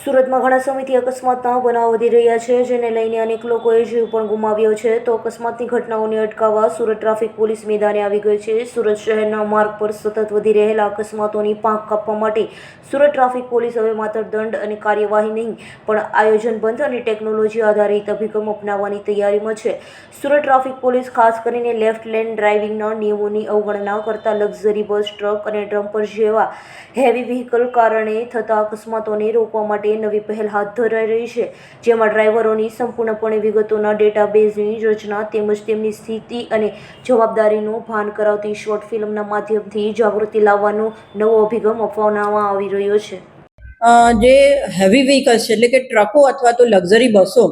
સુરતમાં ઘણા સમયથી અકસ્માતના બનાવ વધી રહ્યા છે, જેને લઈને અનેક લોકોએ જીવ પણ ગુમાવ્યો છે. તો અકસ્માતની ઘટનાઓને અટકાવવા સુરત ટ્રાફિક પોલીસ મેદાને આવી ગઈ છે. સુરત શહેરના માર્ગ પર સતત વધી રહેલા અકસ્માતોની પાંખ કાપવા માટે સુરત ટ્રાફિક પોલીસ હવે માત્ર દંડ અને કાર્યવાહી નહીં, પણ આયોજનબંધ અને ટેકનોલોજી આધારિત અભિગમ અપનાવવાની તૈયારીમાં છે. સુરત ટ્રાફિક પોલીસ ખાસ કરીને લેફ્ટ લેન ડ્રાઇવિંગના નિયમોની અવગણના કરતા લક્ઝરી બસ, ટ્રક અને ડમ્પર જેવા હેવી વ્હીકલ કારણે થતા અકસ્માતોને રોકવા માટે નવી પહેલ હાથ ધરાઈ રહી છે. જેમાં ડ્રાઈવરોની સંપૂર્ણપણે વિગતોના ડેટાબેઝની રચના તેમજ તેમની સ્થિતિ અને જવાબદારીનું ભાન કરાવતી શોર્ટ ફિલ્મના માધ્યમથી જાગૃતિ લાવવાનો નવો અભિગમ અપનાવવામાં આવી રહ્યો છે. જે હેવી વ્હીકલ્સ છે, એટલે કે ટ્રકો અથવા તો લક્ઝરી બસો,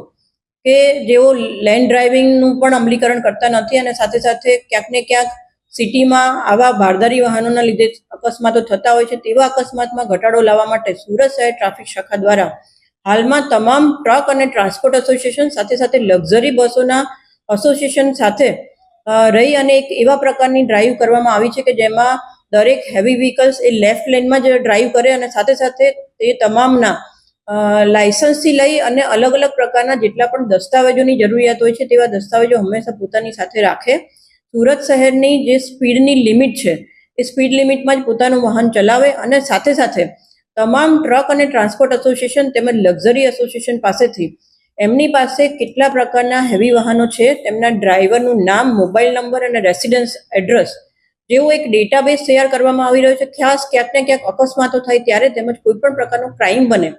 કે જેઓ લેન્ડ ડ્રાઇવિંગનું પણ અમલીકરણ કરતા નથી અને સાથે સાથે ક્યાંક ને ક્યાંક સિટીમાં આવા ભારદારી વાહનોના લીધે અકસ્માતો થતા હોય છે તેવા અકસ્માતમાં ઘટાડો લાવવા માટે સુરત શહેર ટ્રાફિક શાખા દ્વારા હાલમાં તમામ ટ્રક અને ટ્રાન્સપોર્ટ એસોસિએશન સાથે સાથે લક્ઝરી બસોના એસોસિએશન સાથે રહી અને એક એવા પ્રકારની ડ્રાઈવ કરવામાં આવી છે કે જેમાં દરેક હેવી વ્હીકલ્સ એ લેફ્ટ લેનમાં જ ડ્રાઈવ કરે અને સાથે સાથે એ તમામના લાયસન્સથી લઈ અને અલગ અલગ પ્રકારના જેટલા પણ દસ્તાવેજોની જરૂરિયાત હોય છે તેવા દસ્તાવેજો હંમેશા પોતાની સાથે રાખે. સુરત શહેરની જે સ્પીડની લિમિટ છે, એ સ્પીડ લિમિટમાં જ પોતાનું વાહન ચલાવે અને સાથે સાથે તમામ ટ્રક અને ટ્રાન્સપોર્ટ એસોસિએશન તેમજ લક્ઝરી એસોસિએશન પાસેથી એમની પાસે કેટલા પ્રકારના હેવી વાહનો છે, તેમના ડ્રાઈવરનું નામ, મોબાઈલ નંબર અને રેસિડન્સ એડ્રેસ જેવો એક ડેટાબેઝ તૈયાર કરવામાં આવી રહ્યો છે. ખાસ ક્યાંક ને ક્યાંક અકસ્માતો થાય ત્યારે તેમજ કોઈ પણ પ્રકારનો ક્રાઇમ બને,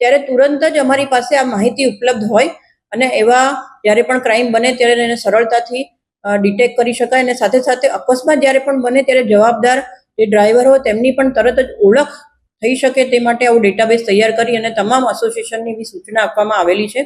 ત્યારે તુરંત જ અમારી પાસે આ માહિતી ઉપલબ્ધ હોય અને એવા જ્યારે પણ ક્રાઇમ બને ત્યારે એને સરળતાથી ડિટેક્ટ કરી શકાય અને સાથે સાથે અકસ્માત જ્યારે પણ બને ત્યારે જવાબદાર જે ડ્રાઈવર હોય તેમની પણ તરત જ ઓળખ થઈ શકે તે માટે આવું ડેટાબેઝ તૈયાર કરી અને તમામ એસોસિએશનની એવી સૂચના આપવામાં આવેલી છે.